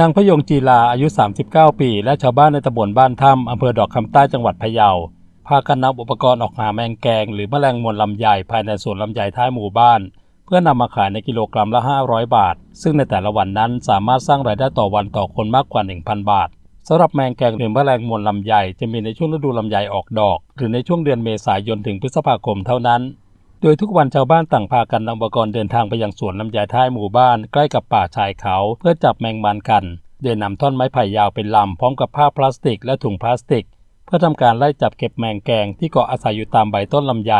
นางพยงจีลาอายุ 39 ปี และชาวบ้านในตำบลบ้านถ้ำอำเภอดอกคำใต้จังหวัดพะเยา พากันนำอุปกรณ์ออกหาแมงแกง หรือแมลงมวนลำไยภายในสวนลำไยท้ายหมู่บ้าน เพื่อนำมาขายในกิโลกรัมละ 500 บาท ซึ่งในแต่ละวันนั้นสามารถสร้างรายได้ต่อวันต่อคนมากกว่า 1,000 บาทสำหรับแมงแกงหรือแมลงมวนลำไยจะมีในช่วงฤดูลำไยออกดอก หรือในช่วงเดือนเมษายนถึงพฤษภาคมเท่านั้น โดยทุกวันชาวบ้านต่างพากันนำอุปกรณ์เดินทางไปยังสวนลำไยท้ายหมู่บ้านใกล้กับป่าชายเขาเพื่อจับแมงมันกัน โดยนำท่อนไม้ไผ่ยาวเป็นลำพร้อมกับผ้าพลาสติกและถุงพลาสติก เพื่อทำการไล่จับเก็บแมงแกงที่เกาะอาศัยอยู่ตามใบต้นลำไย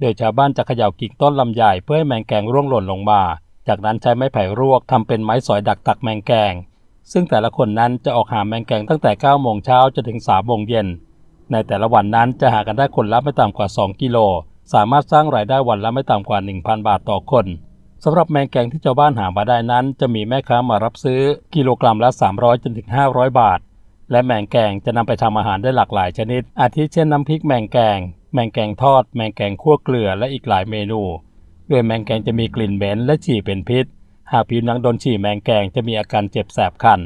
โดยชาวบ้านจะเขย่ากิ่งต้นลำไยเพื่อให้แมงแกงร่วงหล่นลงมา จากนั้นใช้ไม้ไผ่รวกทำเป็นไม้สอยดักตักแมงแกง ซึ่งแต่ละคนนั้นจะออกหาแมงแกงตั้งแต่9โมงเช้าจนถึง3โมงเย็น ในแต่ละวันนั้นจะหากันได้คนละไม่ต่ำกว่า 2 กิโล สามารถสร้างรายได้วันละไม่ต่ำกว่า 1,000 บาทต่อคนสำหรับแมงแกงที่ชาวบ้านหามาได้นั้น จะมีแม่ค้ามารับซื้อกิโลกรัมละ 300จนถึง500 บาท และแมงแกงจะนำไปทำอาหารได้หลากหลายชนิด อาทิเช่นน้ำพริกแมงแกง แมงแกงทอด แมงแกงคั่วเกลือและอีกหลายเมนู โดยแมงแกงจะมีกลิ่นเหม็นและฉี่เป็นพิษ หากผิวหนังโดนฉี่แมงแกงจะมีอาการเจ็บแสบคัน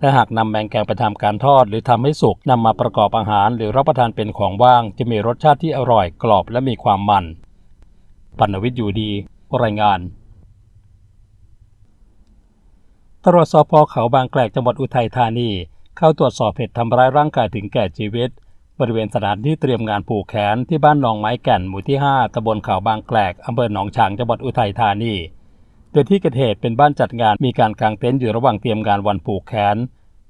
และหากนำแมงแกงไปทำการทอด หรือทำให้สุกนำมาประกอบอาหาร หรือรับประทานเป็นของว่าง จะมีรสชาติที่อร่อยกรอบและมีความมัน ปัณวิทย์อยู่ดี รายงานตำรวจสพเขาบางแกลกจังหวัดอุทัยธานี เข้าตรวจสอบเหตุทำร้ายร่างกายถึงแก่ชีวิต บริเวณสถานที่เตรียมงานผูกแขนที่บ้านหนองไม้แก่นหมู่ที่ 5ตำบลเขาบางแกลกอำเภอหนองฉางจังหวัดอุทัยธานี โดยที่เกิดเหตุเป็นบ้านจัดงานมีการกางเต็นท์อยู่ระหว่างเตรียมงานวันผูกแขน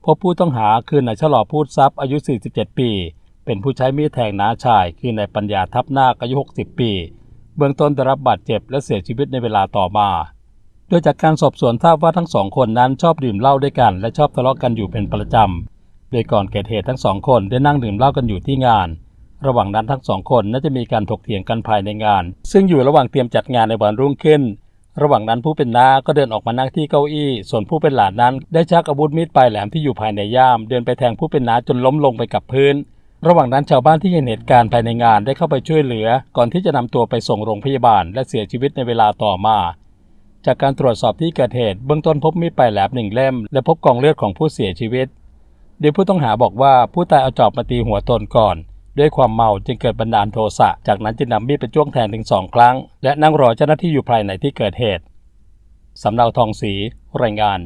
พบผู้ต้องหาคือนายชะลอพูดทรัพย์อายุ 47 ปี เป็นผู้ใช้มีดแทงน้าชายคือนายปัญญาทับนาคอายุ 60 ปี เบื้องต้นได้รับบาดเจ็บและเสียชีวิตในเวลาต่อมา โดยจากการสอบสวนทราบว่าทั้งสองคนนั้นชอบดื่มเหล้าด้วยกัน และชอบทะเลาะกันอยู่เป็นประจำ โดยก่อนเกิดเหตุทั้งสองคนได้นั่งดื่มเหล้ากันอยู่ที่งานระหว่างนั้นทั้งสองคนน่าจะมีการถกเถียงกันภายในงาน ซึ่งอยู่ระหว่างเตรียมจัดงานในวันรุ่งขึ้น ระหว่างนั้นผู้เป็นน้าก็เดินออกมานั่งที่เก้าอี้ ส่วนผู้เป็นหลานนั้น ได้ชักอาวุธมีดปลายแหลมที่อยู่ภายในย่าม เดินไปแทงผู้เป็นน้าจนล้มลงไปกับพื้น ระหว่างนั้นชาวบ้านที่เห็นเหตุการณ์ภายในงานได้เข้าไปช่วยเหลือ ก่อนที่จะนำตัวไปส่งโรงพยาบาล และเสียชีวิตในเวลาต่อมา จากการตรวจสอบที่เกิดเหตุเบื้องต้นพบมีดปลายแหลมหนึ่งเล่ม และพบกองเลือดของผู้เสียชีวิตโดยผู้ต้องหาบอกว่าผู้ตายเอาจอบมาตีหัวตนก่อน ด้วยความเมาจึงเกิดบันดาลโทสะ จากนั้นจึงนำมีดไปจ้วงแทงถึงสองครั้ง และนั่งรอเจ้าหน้าที่อยู่ภายในที่เกิดเหตุ สำเนาทองศรีรายงาน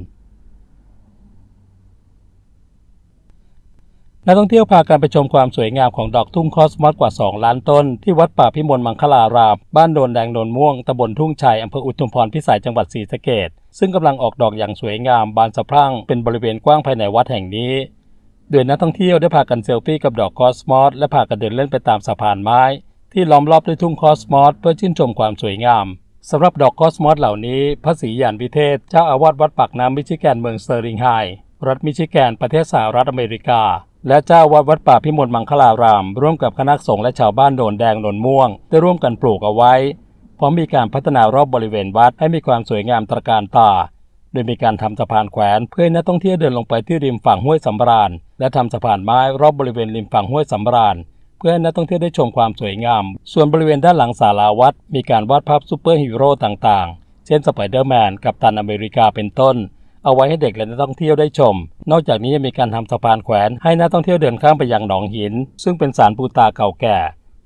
นักท่องเที่ยวพากันไปชมความสวยงามของดอกทุ่งคอสมอสกว่า 2 ล้านต้น ที่วัดป่าพิมลมังคลาราม บ้านโดนแดงโดนม่วง ตำบลทุ่งชัย อำเภออุทุมพรพิสัยจังหวัดศรีสะเกดซึ่งกำลังออกดอกอย่างสวยงามบานสะพรั่งเป็นบริเวณกว้างภายในวัดแห่งนี้ โดยนักท่องเที่ยวได้พากันเซลฟี่กับดอกคอสมอสและพากันเดินเล่นไปตามสะพานไม้ ที่ล้อมรอบด้วยทุ่งคอสมอสเพื่อชื่นชมความสวยงามสำหรับดอกคอสมอสเหล่านี้พระศรียานวิเทศเจ้าอาวาสวัดปากน้ำมิชิแกนเมืองสเตอร์ลิงไฮรัฐมิชิแกนประเทศสหรัฐอเมริกา และเจ้าวัดวัดป่าพิมลมังคลาราม ร่วมกับคณะสงฆ์และชาวบ้านโดนแดงโดนม่วง ได้ร่วมกันปลูกเอาไว้พร้อมมีการพัฒนารอบบริเวณวัดให้มีความสวยงามตระการตา โดยมีการทำสะพานแขวนเพื่อให้นักท่องเที่ยวเดินลงไปที่ริมฝั่งห้วยสำราญ และทำสะพานไม้รอบบริเวณริมฝั่งห้วยสำราญ เพื่อให้นักท่องเที่ยวได้ชมความสวยงาม ส่วนบริเวณด้านหลังศาลาวัด มีการวาดภาพซูเปอร์ฮีโร่ต่างๆ เช่นสไปเดอร์แมนกับตันอเมริกาเป็นต้น เอาไว้ให้เด็กและนักท่องเที่ยวได้ชม นอกจากนี้ยังมีการทำสะพานแขวนให้นักท่องเที่ยวเดินข้ามไปยังหนองหิน ซึ่งเป็นสารปูตาเก่าแก่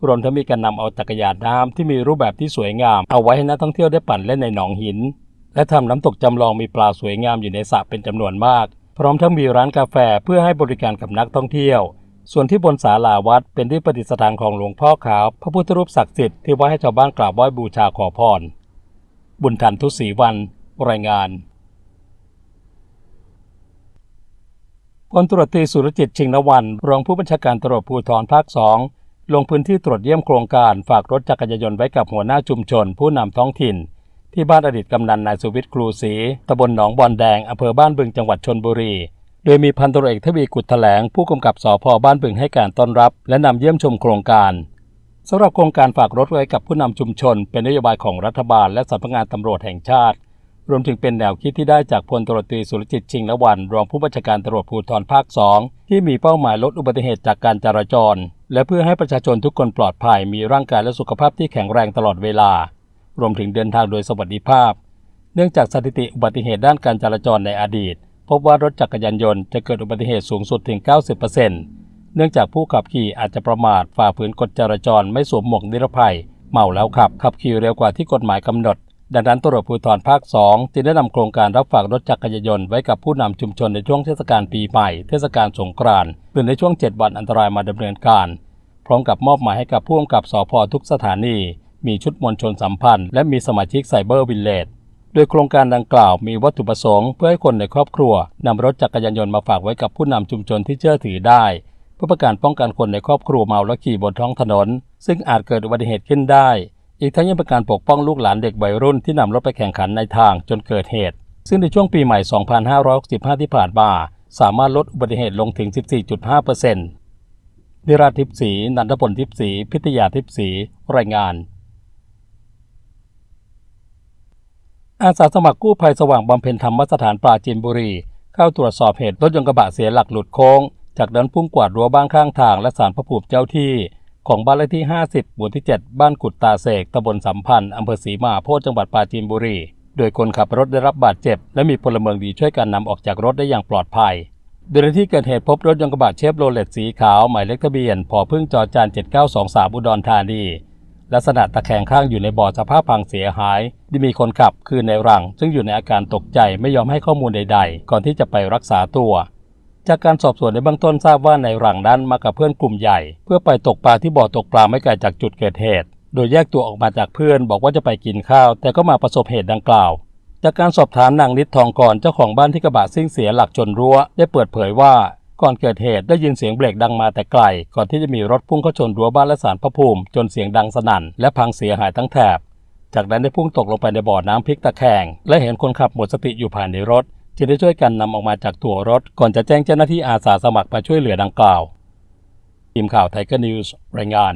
รวมทั้งมีการนำเอาจักรยานน้ำที่มีรูปแบบที่สวยงาม เอาไว้ให้นักท่องเที่ยวได้ปั่นเล่นในหนองหิน และทำน้ำตกจำลองมีปลาสวยงามอยู่ในสระเป็นจำนวนมาก พร้อมทั้งมีร้านกาแฟเพื่อให้บริการกับนักท่องเที่ยว ส่วนที่บนศาลาวัดเป็นที่ประดิษฐานของหลวงพ่อขาว พระพุทธรูปศักดิ์สิทธิ์ที่ไว้ให้ชาวบ้านกราบไหว้บูชาขอพร บุญทันทุศรีวันรายงานพลตรวจตรีสุรจิตชิงนวัน รองผู้บัญชาการตำรวจภูธรภาคสองลงพื้นที่ตรวจเยี่ยมโครงการฝากรถจักรยานยนต์ไว้กับหัวหน้าชุมชน ผู้นำท้องถิ่น ที่บ้านอดีตกำนันนายสุวิทย์ครูศรีตำบลหนองบอนแดงอำเภอบ้านบึงจังหวัดชนบุรี โดยมีพันตำรวจเอกทวีกุฎแถลง ผู้กำกับสพบ้านบึงให้การต้อนรับ และนำเยี่ยมชมโครงการสำหรับโครงการฝากรถไว้กับผู้นำชุมชน เป็นนโยบายของรัฐบาลและสำนักงานตำรวจแห่งชาติ รวมถึงเป็นแนวคิดที่ได้จากพลตรตรีสุรจิตชิงละวัน รองผู้บัญชาการตำรวจภูธรภาคสองที่มีเป้าหมายลดอุบัติเหตุจากการจราจร และเพื่อให้ประชาชนทุกคนปลอดภัยมีร่างกายและสุขภาพที่แข็งแรงตลอดเวลา รวมถึงเดินทางโดยสวัสดิภาพ เนื่องจากสถิติอุบัติเหตุด้านการจราจรในอดีต พบว่ารถจักรยานยนต์จะเกิดอุบัติเหตุสูงสุดถึง 90%เนื่องจากผู้ขับขี่อาจจะประมาทฝ่าฝืนกฎจราจรไม่สวมหมวกนิรภัย เมาแล้วขับ ขับขี่เร็วกว่าที่กฎหมายกำหนด ดังนั้นตำรวจภูธรภาค 2 จึงได้นำโครงการรับฝากรถจักรยานยนต์ไว้กับผู้นำชุมชนในช่วงเทศกาลปีใหม่ เทศกาลสงกรานต์หรือในช่วง 7 วันอันตรายมาดำเนินการ พร้อมกับมอบหมายให้กับผู้กำกับสพทุกสถานี มีชุดมวลชนสัมพันธ์ และมีสมาชิกไซเบอร์วิลเลจโดยโครงการดังกล่าวมีวัตถุประสงค์เพื่อให้คนในครอบครัวนำรถจักรยานยนต์มาฝากไว้กับผู้นำชุมชนที่เชื่อถือได้ เพื่อประการป้องกันคนในครอบครัวเมาและขี่บนท้องถนน ซึ่งอาจเกิดอุบัติเหตุขึ้นได้ อีกทั้งยังเป็นการปกป้องลูกหลานเด็กวัยรุ่นที่นำรถไปแข่งขันในทางจนเกิดเหตุ ซึ่งในช่วงปีใหม่ 2565 ที่ผ่านมาสามารถลดอุบัติเหตุลงถึง 14.5%นิราทิพย์ศรีนันทพลทิพย์ศรีพิทยาทิพย์ศรีรายงาน อาสาสมัครกู้ภัยสว่างบำเพ็ญธรรมสถานปราจีนบุรี เข้าตรวจสอบเหตุรถยนต์กระบะเสียหลักหลุดโค้ง จากนั้นพุ่งกวาดรั้วบ้านข้างทางและสารพระภูมิเจ้าที่ ของบ้านเลขที่ 50 หมู่ที่ 7 บ้านกุดตาเสกตำบลสัมพันธ์อำเภอศรีมาโพธิจังหวัดปราจีนบุรี โดยคนขับรถได้รับบาดเจ็บ และมีพลเมืองดีช่วยกันนำออกจากรถได้อย่างปลอดภัยโดยในที่เกิดเหตุพบรถยนต์กระบะเชฟโรเลตสีขาวหมายเลขทะเบียนพพึ่งจอจาน7923 อุดรธานี ลักษณะตะแคงข้างอยู่ในบ่อสภาพพังเสียหายที่มีคนขับคือในหลัง ซึ่งอยู่ในอาการตกใจไม่ยอมให้ข้อมูลใด ๆ ก่อนที่จะไปรักษาตัว จากการสอบสวนในเบื้องต้นทราบว่าในหลังนั้นมากับเพื่อนกลุ่มใหญ่ เพื่อไปตกปลาที่บ่อตกปลาไม่ไกลจากจุดเกิดเหตุ โดยแยกตัวออกมาจากเพื่อนบอกว่าจะไปกินข้าว แต่ก็มาประสบเหตุดังกล่าว จากการสอบถามนางนิดทองกรเจ้าของบ้านที่กระบะซิ่งเสียหลักชนรั้วได้เปิดเผยว่า ก่อนเกิดเหตุได้ยินเสียงเบรกดังมาแต่ไกล ก่อนที่จะมีรถพุ่งเข้าชนรั้วบ้านและสารพระภูมิ จนเสียงดังสนั่น และพังเสียหายทั้งแถบ จากนั้นได้พุ่งตกลงไปในบ่อน้ำพลิกตะแคงและเห็นคนขับหมดสติอยู่ภายในรถ จึงได้ช่วยกันนำออกมาจากตัวรถ ก่อนจะแจ้งเจ้าหน้าที่อาสาสมัครมาช่วยเหลือดังกล่าวทีมข่าวไทเกอร์นิวส์รายงาน